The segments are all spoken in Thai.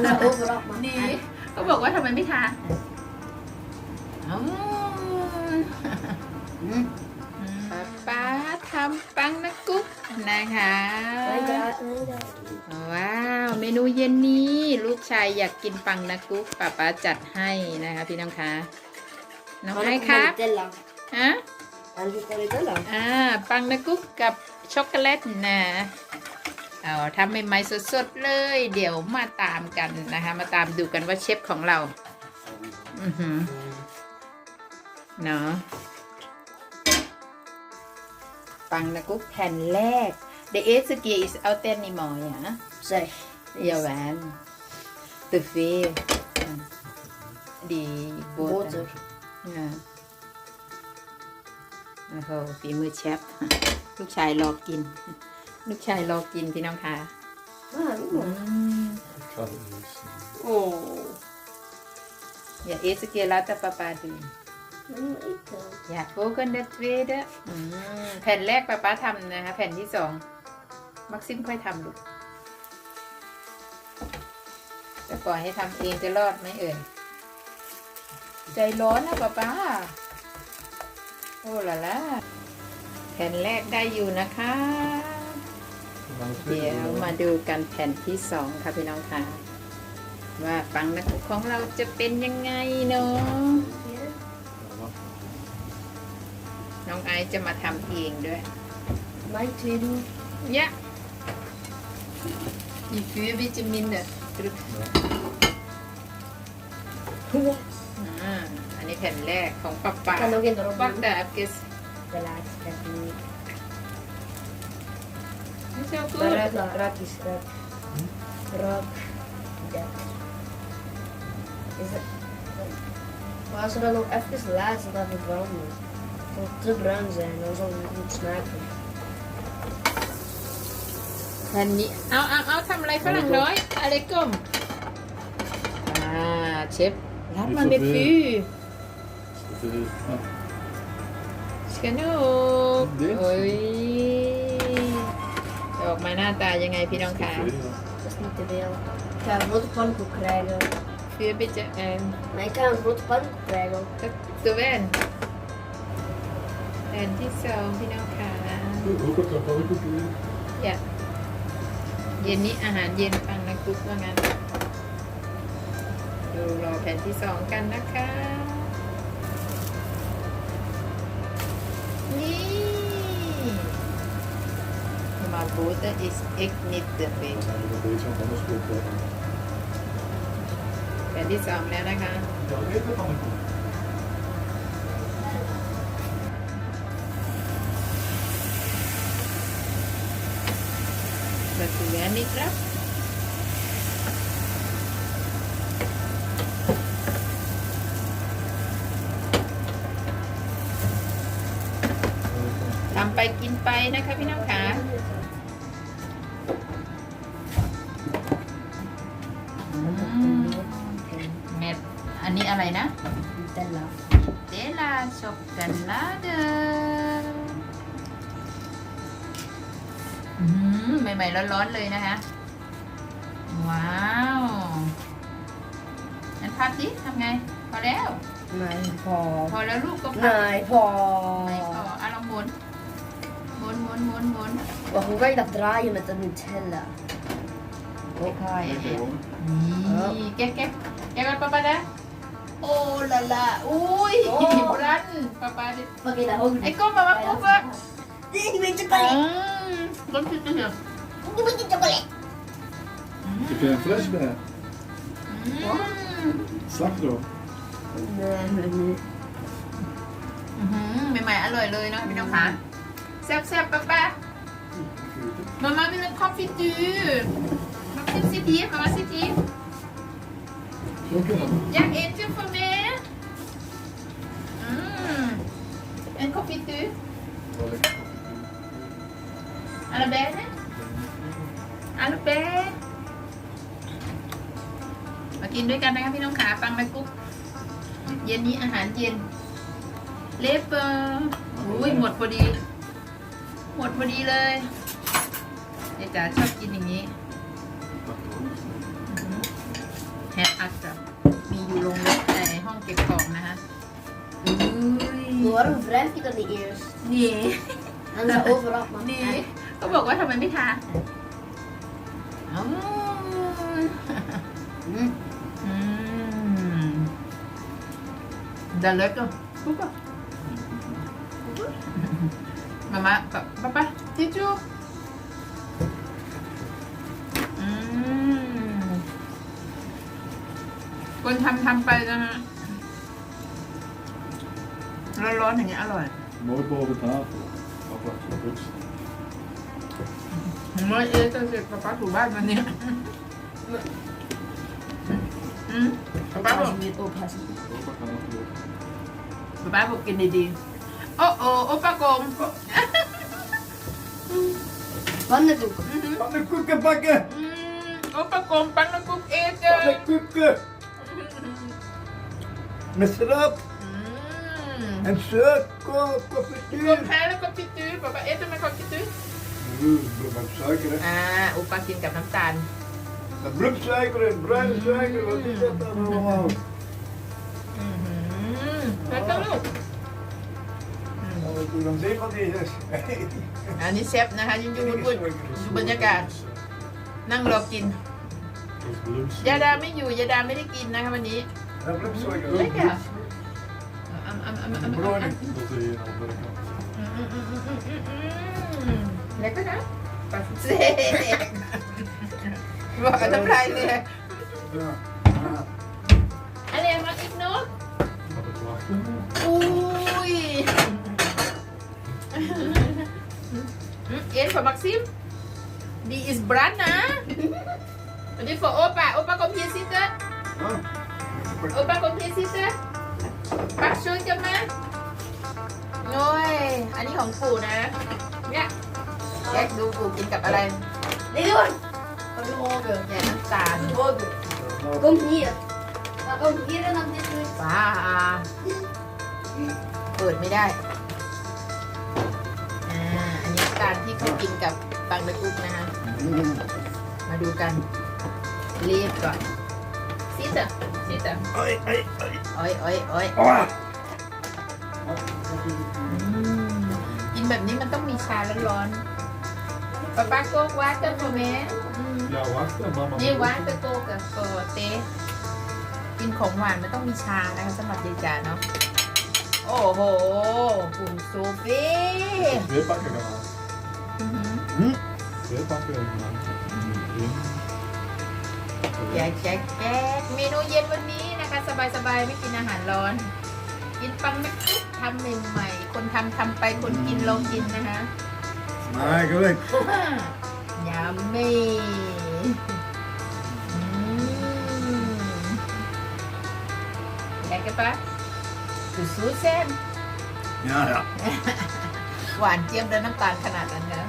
En dan overal. Maar นี่เขาบอกว่าทำไมไม่ทานอืม Mm. ป้าป้าทำปังนะกุ๊กนะคะ Nee, daar, nee, daar. ว้าว เมนูเย็นนี้ ลูกชายอยากกินปังนะกุ๊กป้าป้าจัดให้นะคะพี่น้องคะน้อง Kan ไอ ik ครับ Nutella? ฮะ Kan ik Nutella? อ่าปังนะกุ๊กกับช็อกโกแลตนะ เอาทำใหม่ๆสดๆเลย เดี๋ยวมาตามกันนะคะ มาตามดูกันว่าเชฟของเรา อือหือเนาะปังนะกุ๊กแผ่นแรก The eerste keer is altijd niet mooi, ja? Zeg. Jawel. Te veel. Die boter. Boter. อ่าโอ้โหฝีมือเชฟลูกชายรอกิน ลูกชายรอกินพี่น้องค่ะ Ah, อื mm. ม Ik ga het niet zien. Oh. อย่าเอสเกียร์ลาตาปาปาดู Mm, ik dan. อยากโฟกันเดทเวดอืมแผ่นแรกป้าป้าทำนะคะ แผ่นที่สองมักซิมค่อยทำลูกจะปล่อยให้ทำเองจะรอดไหมเอ่ยใจร้อนนะป้าป้า โอ้ละละแผ่นแรกได้อยู่นะคะ We gaan het เดี๋ยว weer มาดูกันแผ่นที่สองค่ะพี่น้องค่ะว่าปังนักกุกของเราจะเป็นยังไงเนาะ Ja. Ja, น้องไอซ์จะมาทำเองด้วย Mag ik twee doen? ยะอีฟิววิตามินเด้อตรึก Ja. อ่าอันนี้แผ่นแรกของป้าป้า Ik kan ook in erop ปัก doen. ดาบเกส De laatste heb ik niet. ไม่ใ ช่กู Maar ruik dan, ruik eens, ruik. Ruik. Ja. Is het... Maar als we dan nog even laten, zodat het verandert. Het zal te bruin zijn, dan zal het niet smaken. แผ่นนี้ เอาเอาเอาทำอะไรฝรั่งน้อยอะไรก้มอ่าเชฟรับมาเมฟิว Is het, eh, ah, สนุก เด็ด โอ้ย จะออกมาหน้าตายังไงพี่น้องคะ oké, ja. Dat is niet te veel. Ik ga een grote pannenkoek krijgen. ฟิวไปเจอเอ็ม Maar ik ga een grote pannenkoek krijgen. ตัวแว่นแผ่นที่สองพี่น้องคะ Ook op dat pannenkoek weer. อย่าเย็นนี้อาหารเย็นฟังนะกุ๊กว่างั้นดูรอแผ่นที่สองกันนะคะ นี่ een beetje aan het anders kopen. แผ่นที่สองแล้วนะคะ Ja, eet de pannenkoek. แบบเหลือนิดครับทำไปกินไปนะคะพี่น้องขา อันนี้อะไรนะ Nutella. เดลาช็อกโกแลตอืมใหม่ๆร้อนๆเลยนะคะ ว้าวงั้นพักดิทำไง พอแล้ว Nee, พอ Paul. แล้วลูกก็พัก Nee, ไม่พ Paul. ออะลองหมุนหมุนหมุนหมุนหมุน Maar hoe ga je dat draaien met de Nutella? ค่อยๆ Lekker hoor. โอ้ละละอุ้ยโอ้รันป้าป้าดิ Pak je dat ook ไอ้ก้มมามาปุ๊บอะ Nee, die weet je อื pas. มก้มขึ้นไปเถอะ Die weet je chocolade. Heb je een fles bij? อืม Slag erop. Nee, nee, nee. อื้อหือใหม่ๆอร่อยเลยเนาะพี่น้องคะแซ่บๆป้าป้ามามาเป็นคอฟฟี่จืมาซิมซิตี้มามาซิตี้ Oké. อยากเอ็นชื่อฟอร์เมอืมเอ็นคอฟฟี่จื Wel lekker. อะไรแบบนี้อะไรแบบมากินด้วยกันนะคะพี่น้องขาปังไปกุ๊ก เย็นนี้อาหารเย็น เลเปอร์อุ้ยหมดพอดี หมดพอดีเลยเดี๋ยวจ๋าชอบกินอย่างนี้ แฮปอัสมีอยู่โรงรถในห้องเก็บของนะคะอุ้ย We waren vreemd dan die eerst. นี่ En ze overal, man. นี่ก็บอกว่าทำไมไม่ทาอืม Mm. อืมเดยวเล็กก็ปุ๊บอะมามาปะปะปะทิชชู่ คนทำทำไปนะฮะร้อนๆอย่างเงี้ยอร่อย Mooi boven tafel. Apart voor rust. เมื่อเอ๊ะจะเสร็จป๊าป๊าถูบ้านวันเนี้ยอืมป๊าป๊าบอก Als je weer oppassen. Opa kan nog door. ป๊าป๊าบอกกินดีๆ โอ้โอ้โอปากง Pannenkoek. Pannenkoeken bakken! อืมโอปากงปังนะกุ๊กเอเจอ Pannenkoeken! Met siroop อืม en suiker, ก confituur. ดแพ้แล้วก็พิตื้อป๊าป๊าเอ๊ะทำไมเขาพิตื้อ Oeh, met suiker, hè. อ่าอุปากินกับน้ำตาล Met bloedsuiker en bruine suiker, wat is dat dan allemaal? อืมแล้วก็ลูก Ja, we doen dan zeer van deze. อันนี้เชฟนะคะยุ่งยุ่งวุ่นๆดูบรรยากาศ นั่งรอกินยาดาไม่อยู่ยาดาไม่ได้กินนะคะวันนี้ En bloedsuiker. Lekker. อ่ำอ่ำอ่ำอ่ำอ่ำ Bruine. แล้วก็นะปัสเซ่บอกกับน้ำลายเล ย Ja. อะไรมาอีกเนาะอุ้ยเอ็นฝาบักซิมดีอิสบรันนะวันนี้ฝาโอปะโอปะคอมพิวซิเตอร์ Ja. โอปะคอมพิวซิเตอร์ปักชุดกันมาโอ้ยอันนี้ของปู่นะ เนี่ยแยกดูปู่กินกับอะไร Nee, hoor. Van de ogen. แยกน้ำตาล Van de ogen. Kom hier. Ja, kom hier en dan dit weer. ป้าเปิดไม่ได้ อ่า อันนี้น้ำตาลที่เขากินกับปังตะกุกนะคะ มาดูกันเรียบก่อน ซิตะซิตะ Ai, ai, ai. อ้อยอ้อยอ้อย Ah. อืมกินแบบนี้มันต้องมีชาร้อนๆป้าป้าโกกวาเตอร์โมเมน Ja, wacht, hè, mama. นี่วาเตอร์โกกับโกเตกินของหวานมันต้องมีชานะคะสำหรับยายจ๋าเนาะ โอ้โหปุ่นโซเฟ่ Twee pakken gedaan. อื้อหื แจกแจกแจกเมนูเย็นวันนี้นะคะ สบายๆไม่กินอาหารร้อน กินปังไม่คุกทำใหม่ๆคนทำทำไปคนกินลองกินนะคะ Smakelijk. ยามีอืมแกกันปะสุดซูเส้น Ja, ja. หวานเจี๊ยบด้วยน้ำตาลขนาดนั้นนะ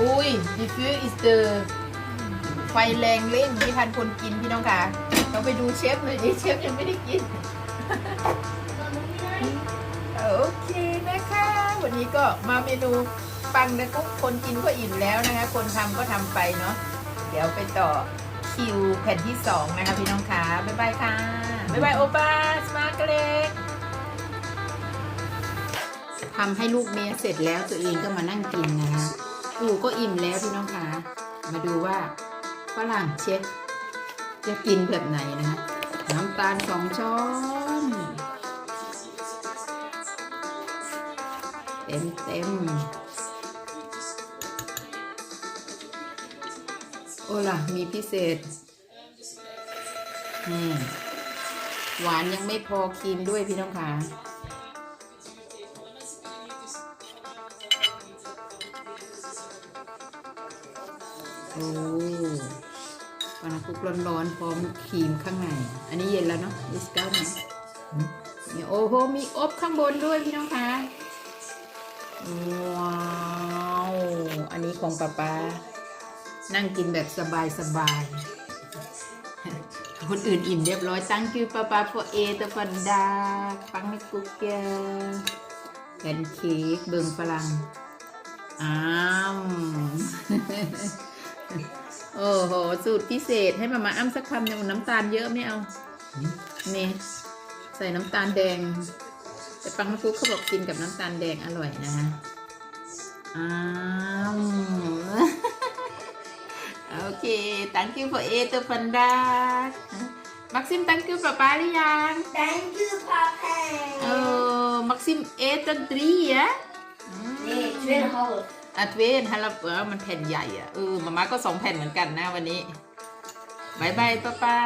อุ้ยดิฟิวอิสเตอร์ไฟแรงเร่งไม่ทันคนกินพี่น้องค่ะเราไปดูเชฟหน่อยดิเชฟยังไม่ได้กินโอเคนะคะ วันนี้ก็มาเมนูปังนะกุ๊กคนกินก็อิ่มแล้วนะคะ คนทำก็ทำไปเนาะเดี๋ยวไปต่อคิวแผ่นที่สองนะคะพี่น้องค่ะบ๊ายบายค่ะ บ๊ายบายโอป้าสมาร์กเล็กทำให้ลูกเมียเสร็จแล้วตัวเองก็มานั่งกินนะคะ ปู่ก็อิ่มแล้วพี่น้องคะมาดูว่าฝรั่งเชฟจะกินแบบไหนนะคะน้ำตาลสองช้อนเต็มเต็มโอ้ล่ะ มีพิเศษหวานยังไม่พอกินด้วยพี่น้องคะ โอ้ปานาคุกร้อนๆพร้อมครีมข้างใน อันนี้เย็นแล้วเนาะดิสก้านะนี่โอ้โห มีอบข้างบนด้วยพี่น้องคะว้าว อันนี้ของป้าป้านั่งกินแบบสบายสบาย คนอื่นอิ่มเรียบร้อยตั้งคือป้าป้า for a ตะฟันดาปังในกุ๊กเกอแพนเค้กเบิงฝรั่งอ้าม โอ้โห สูตรพิเศษให้มามาอ้ำสักคำหนึ่งน้ำตาลเยอะไม่เอา นี่ ใส่น้ำตาลแดง แต่ปังมะกุ๊กเขาบอกกินกับน้ำตาลแดงอร่อยนะฮะอ้าวโอเค thank you for eight panda มักซิม thank you ป้าป้าหรือยัง Thank you, Papa. เออมักซิม eight and three อะอืม Nee, 2,5. อัดเวนฮัลโหลเออมันแผ่นใหญ่อะเออมาม่าก็สองแผ่นเหมือนกันนะวันนี้บายบายป้าป้า